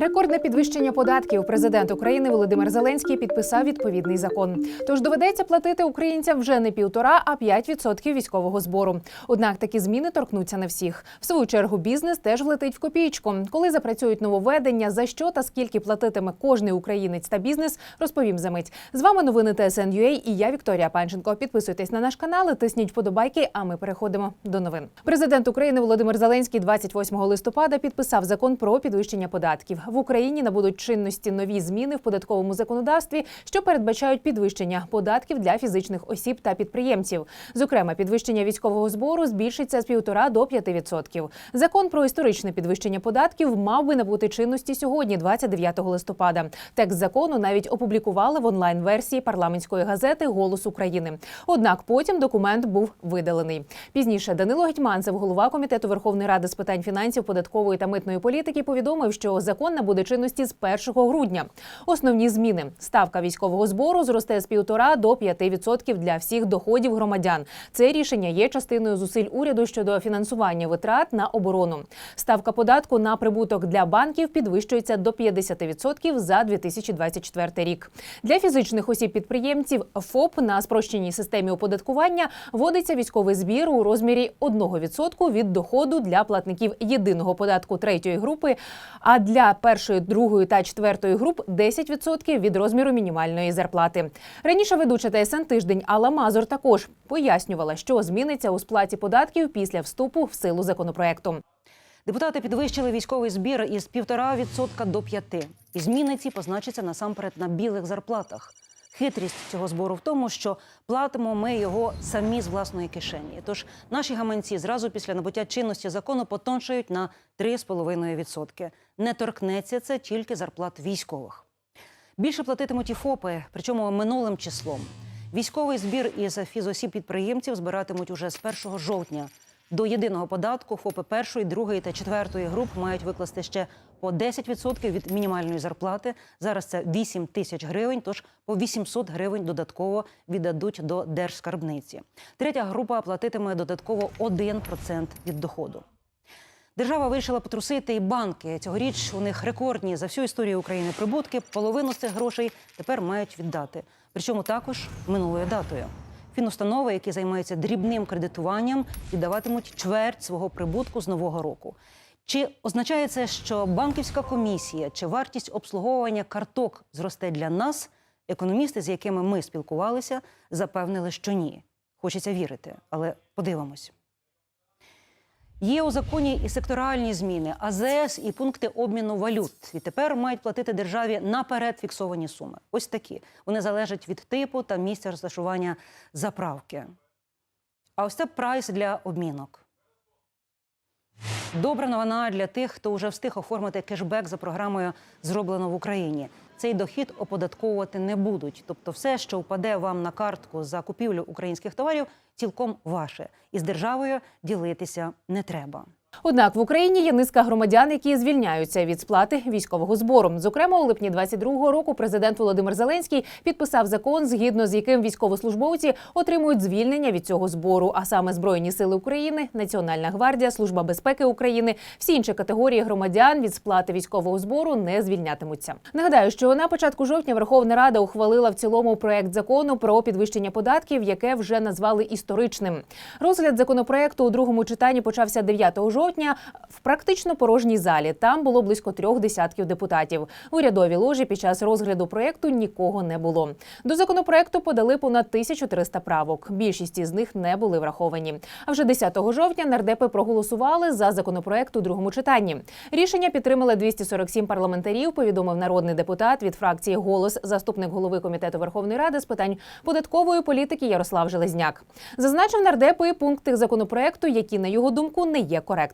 Рекордне підвищення податків. Президент України Володимир Зеленський підписав відповідний закон. Тож доведеться платити українцям вже не півтора, а 5% військового збору. Однак такі зміни торкнуться не всіх. В свою чергу бізнес теж влетить в копієчку. Коли запрацюють нововведення, за що та скільки платитиме кожний українець та бізнес, розповім за мить. З вами новини ТСН.UA і я Вікторія Панченко. Підписуйтесь на наш канал, і тисніть вподобайки. А ми переходимо до новин. Президент України Володимир Зеленський 28 листопада підписав закон про підвищення податків. В Україні набудуть чинності нові зміни в податковому законодавстві, що передбачають підвищення податків для фізичних осіб та підприємців. Зокрема, підвищення військового збору збільшиться з 1,5 до 5%. Закон про історичне підвищення податків мав би набути чинності сьогодні, 29 листопада. Текст закону навіть опублікували в онлайн-версії парламентської газети Голос України. Однак потім документ був видалений. Пізніше Данило Гетьманцев, голова комітету Верховної Ради з питань фінансів, податкової та митної політики, повідомив, що закон набуде чинності з 1 грудня. Основні зміни: ставка військового збору зросте з 1,5 до 5% для всіх доходів громадян. Це рішення є частиною зусиль уряду щодо фінансування витрат на оборону. Ставка податку на прибуток для банків підвищується до 50% за 2024 рік. Для фізичних осіб-підприємців ФОП на спрощеній системі оподаткування вводиться військовий збір у розмірі 1% від доходу для платників єдиного податку третьої групи, а для першої, другої та четвертої груп 10% від розміру мінімальної зарплати. Раніше ведуча ТСН тиждень Алла Мазур також пояснювала, що зміниться у сплаті податків після вступу в силу законопроекту. Депутати підвищили військовий збір із 1,5% до 5%. І зміни ці позначаться насамперед на білих зарплатах. Хитрість цього збору в тому, що платимо ми його самі з власної кишені. Тож наші гаманці зразу після набуття чинності закону потоншають на 3,5%. Не торкнеться це тільки зарплат військових. Більше платитимуть і ФОПи, причому минулим числом. Військовий збір із фізосіб підприємців збиратимуть уже з 1 жовтня. До єдиного податку ФОПи першої, другої та четвертої груп мають викласти ще по 10% від мінімальної зарплати. Зараз це 8 тисяч гривень, тож по 800 гривень додатково віддадуть до держскарбниці. Третя група платитиме додатково 1% від доходу. Держава вирішила потрусити і банки. Цьогоріч у них рекордні за всю історію України прибутки. Половину з цих грошей тепер мають віддати. Причому також минулою датою. Фінустанови, які займаються дрібним кредитуванням, віддаватимуть чверть свого прибутку з нового року. Чи означає це, що банківська комісія чи вартість обслуговування карток зросте для нас? Економісти, з якими ми спілкувалися, запевнили, що ні. Хочеться вірити, але подивимось. Є у законі і секторальні зміни, АЗС і пункти обміну валют. Відтепер мають платити державі наперед фіксовані суми. Ось такі. Вони залежать від типу та місця розташування заправки. А ось це прайс для обмінок. Добра новина для тих, хто вже встиг оформити кешбек за програмою Зроблено в Україні. Цей дохід оподатковувати не будуть. Тобто, все, що впаде вам на картку за купівлю українських товарів, цілком ваше. І з державою ділитися не треба. Однак в Україні є низка громадян, які звільняються від сплати військового збору. Зокрема, у липні 22-го року президент Володимир Зеленський підписав закон, згідно з яким військовослужбовці отримують звільнення від цього збору. А саме Збройні сили України, Національна гвардія, Служба безпеки України, всі інші категорії громадян від сплати військового збору не звільнятимуться. Нагадаю, що на початку жовтня Верховна Рада ухвалила в цілому проект закону про підвищення податків, яке вже назвали історичним. Розгляд законопроекту у другому читанні почався 9 жовтня жовтня в практично порожній залі. Там було близько трьох десятків депутатів. В урядовій ложі під час розгляду проєкту нікого не було. До законопроекту подали понад 1300 правок. Більшість із них не були враховані. А вже 10 жовтня нардепи проголосували за законопроект у другому читанні. Рішення підтримали 247 парламентарів. Повідомив народний депутат від фракції Голос, заступник голови комітету Верховної Ради з питань податкової політики Ярослав Железняк. Зазначив нардепи пункти законопроекту, які на його думку не є коректними.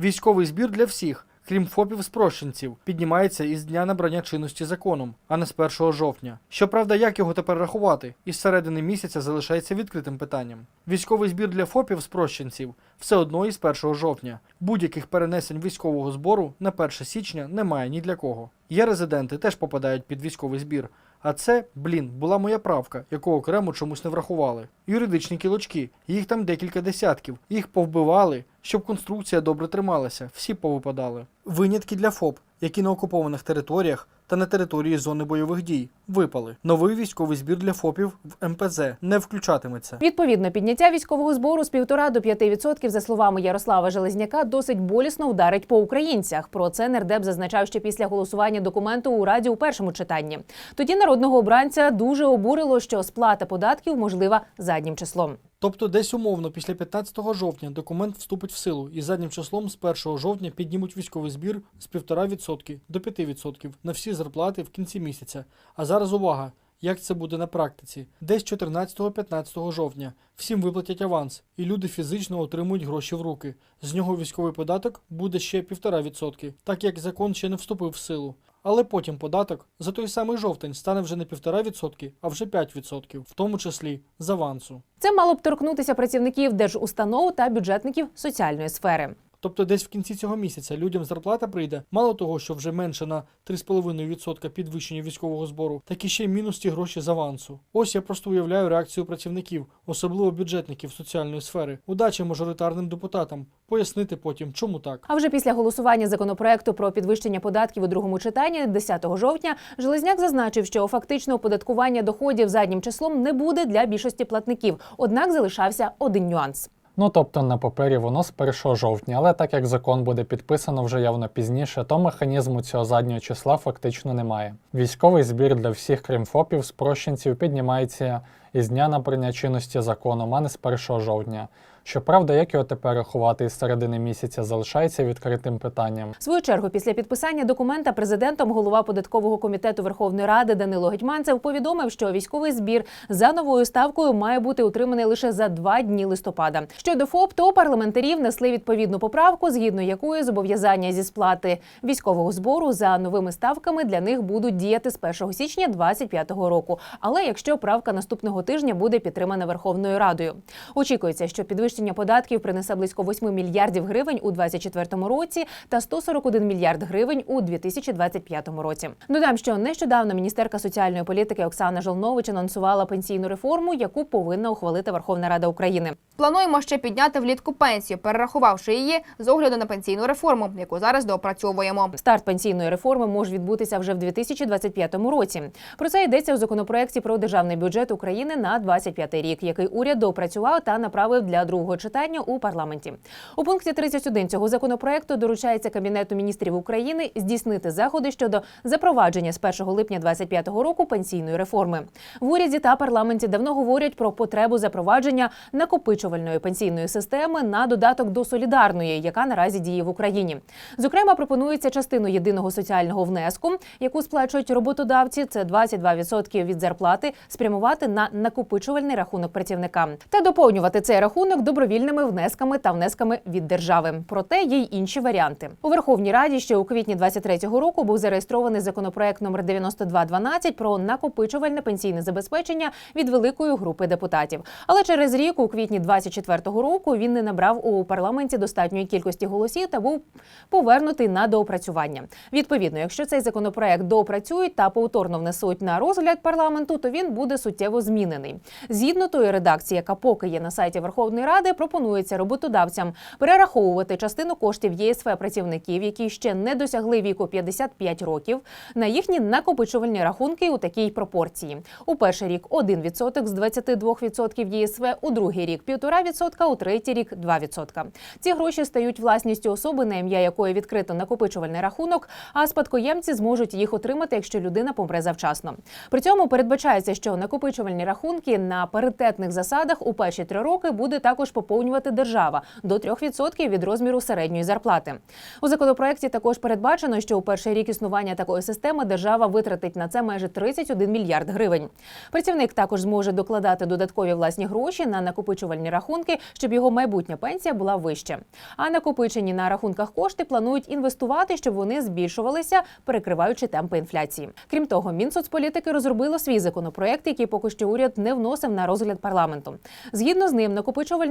Військовий збір для всіх, крім ФОПів спрощенців, піднімається із дня набрання чинності законом, а не з 1 жовтня. Щоправда, як його тепер рахувати? Із середини місяця залишається відкритим питанням. Військовий збір для ФОПів спрощенців все одно із 1 жовтня. Будь-яких перенесень військового збору на 1 січня немає ні для кого. Є резиденти, теж попадають під військовий збір. А це, блін, була моя правка, яку окремо чомусь не врахували. Юридичні кілочки, їх там декілька десятків, їх повбивали, щоб конструкція добре трималася, всі повипадали. Винятки для ФОП, які на окупованих територіях та на території зони бойових дій випали. Новий військовий збір для ФОПів в МПЗ не включатиметься. Відповідно, підняття військового збору з 1,5 до 5%, за словами Ярослава Железняка, досить болісно вдарить по українцях. Про це нардеп зазначав ще після голосування документу у раді у першому читанні. Тоді народного обранця дуже обурило, що сплата податків можлива заднім числом. Тобто десь умовно після 15 жовтня документ вступить в силу і заднім числом з 1 жовтня піднімуть військовий збір з 1,5% до 5% на всі зарплати в кінці місяця. А зараз увага! Як це буде на практиці? Десь 14-15 жовтня всім виплатять аванс, і люди фізично отримують гроші в руки. З нього військовий податок буде ще 1,5%, так як закон ще не вступив в силу. Але потім податок за той самий жовтень стане вже не 1,5%, а вже 5%, в тому числі з авансу. Це мало б торкнутися працівників держустанов та бюджетників соціальної сфери. Тобто десь в кінці цього місяця людям зарплата прийде мало того, що вже менше на 3,5% підвищення військового збору, так і ще й мінус ті гроші з авансу. Ось я просто уявляю реакцію працівників, особливо бюджетників соціальної сфери. Удачі мажоритарним депутатам пояснити потім, чому так. А вже після голосування законопроекту про підвищення податків у другому читанні 10 жовтня Железняк зазначив, що фактично оподаткування доходів заднім числом не буде для більшості платників. Однак залишався один нюанс. Ну тобто на папері воно з 1 жовтня, але так як закон буде підписано вже явно пізніше, то механізму цього заднього числа фактично немає. Військовий збір для всіх, крім ФОПів, спрощенців, піднімається із дня набрання чинності законом, а не з 1 жовтня. Щоправда, як його тепер рахувати із середини місяця, залишається відкритим питанням. В свою чергу, після підписання документа президентом голова податкового комітету Верховної Ради Данило Гетьманцев повідомив, що військовий збір за новою ставкою має бути утриманий лише за два дні листопада. Щодо ФОП, то парламентарі внесли відповідну поправку, згідно якої зобов'язання зі сплати військового збору за новими ставками для них будуть діяти з 1 січня 2025 року. Але якщо правка наступного тижня буде підтримана Верховною Радою, очікується, що підвищення податків принесе близько 8 мільярдів гривень у 2024 році та 141 мільярд гривень у 2025 році. Додам, що нещодавно міністерка соціальної політики Оксана Жолнович анонсувала пенсійну реформу, яку повинна ухвалити Верховна Рада України. Плануємо ще підняти влітку пенсію, перерахувавши її з огляду на пенсійну реформу, яку зараз доопрацьовуємо. Старт пенсійної реформи може відбутися вже в 2025 році. Про це йдеться у законопроекті про державний бюджет України на 25 рік, який уряд доопрацював та направив для другого читання у парламенті. У пункті 31 цього законопроекту доручається кабінету міністрів України здійснити заходи щодо запровадження з 1 липня 2025 року пенсійної реформи. В уряді та парламенті давно говорять про потребу запровадження накопичувальної пенсійної системи на додаток до солідарної, яка наразі діє в Україні. Зокрема, пропонується частину єдиного соціального внеску, яку сплачують роботодавці, це 22% від зарплати, спрямувати на накопичувальний рахунок працівника та доповнювати цей рахунок добровільними внесками та внесками від держави. Проте є й інші варіанти. У Верховній Раді ще у квітні 23-го року був зареєстрований законопроект номер 9212 про накопичувальне пенсійне забезпечення від великої групи депутатів. Але через рік, у квітні 24-го року, він не набрав у парламенті достатньої кількості голосів та був повернутий на доопрацювання. Відповідно, якщо цей законопроект доопрацюють та повторно внесуть на розгляд парламенту, то він буде суттєво змінений. Згідно тої редакції, яка поки є на сайті Верховної Ради, пропонується роботодавцям перераховувати частину коштів ЄСВ працівників, які ще не досягли віку 55 років, на їхні накопичувальні рахунки у такій пропорції. У перший рік 1% з 22% ЄСВ, у другий рік 1,5%, у третій рік 2%. Ці гроші стають власністю особи, на ім'я якої відкрито накопичувальний рахунок, а спадкоємці зможуть їх отримати, якщо людина помре завчасно. При цьому передбачається, що накопичувальні рахунки на паритетних засадах у перші три роки буде також поповнювати держава до 3% від розміру середньої зарплати. У законопроекті також передбачено, що у перший рік існування такої системи держава витратить на це майже 31 мільярд гривень. Працівник також зможе докладати додаткові власні гроші на накопичувальні рахунки, щоб його майбутня пенсія була вища. А накопичені на рахунках кошти планують інвестувати, щоб вони збільшувалися, перекриваючи темпи інфляції. Крім того, Мінсоцполітики розробило свій законопроект, який поки що уряд не вносив на розгляд парламенту. Згідно з ним,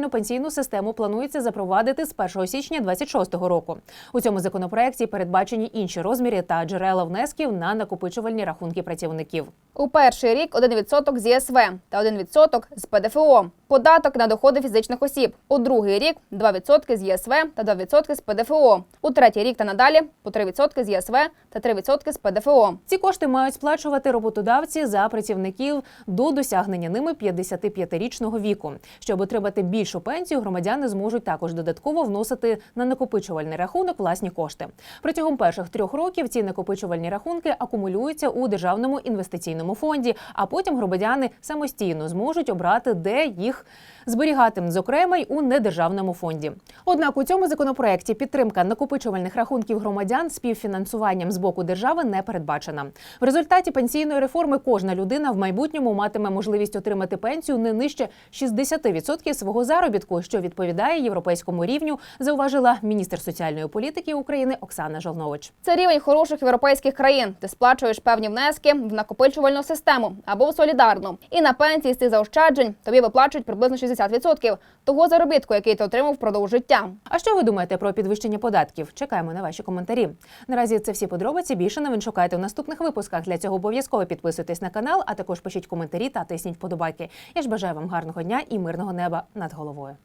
накопичувальну пенсійну систему планується запровадити з 1 січня 2026 року. У цьому законопроекті передбачені інші розміри та джерела внесків на накопичувальні рахунки працівників. У перший рік 1% з ЄСВ та 1% з ПДФО. Податок на доходи фізичних осіб. У другий рік 2% з ЄСВ та 2% з ПДФО. У третій рік та надалі по 3% з ЄСВ та 3% з ПДФО. Ці кошти мають сплачувати роботодавці за працівників до досягнення ними 55-річного віку. Щоб отримати більшу пенсію, громадяни зможуть також додатково вносити на накопичувальний рахунок власні кошти. Протягом перших трьох років ці накопичувальні рахунки акумулюються у державному інвестиційному фонді, а потім громадяни самостійно зможуть обрати, де їх зберігати, зокрема й у недержавному фонді. Однак у цьому законопроекті підтримка накопичувальних рахунків громадян співфінансуванням з боку держави не передбачена. В результаті пенсійної реформи кожна людина в майбутньому матиме можливість отримати пенсію не нижче 60% свого заробітку, що відповідає європейському рівню, зауважила міністр соціальної політики України Оксана Жолнович. Це рівень хороших європейських країн. Ти сплачуєш певні внески в накопичувальну систему або в солідарну. І на пенсії з цих заощаджень тобі виплачують приблизно 60% того заробітку, який ти отримав впродовж життя. А що ви думаєте про підвищення податків? Чекаємо на ваші коментарі. Наразі це всі подробиці. Більше новин шукайте в наступних випусках. Для цього обов'язково підписуйтесь на канал, а також пишіть коментарі та тисніть вподобайки. Я ж бажаю вам гарного дня і мирного неба над головою.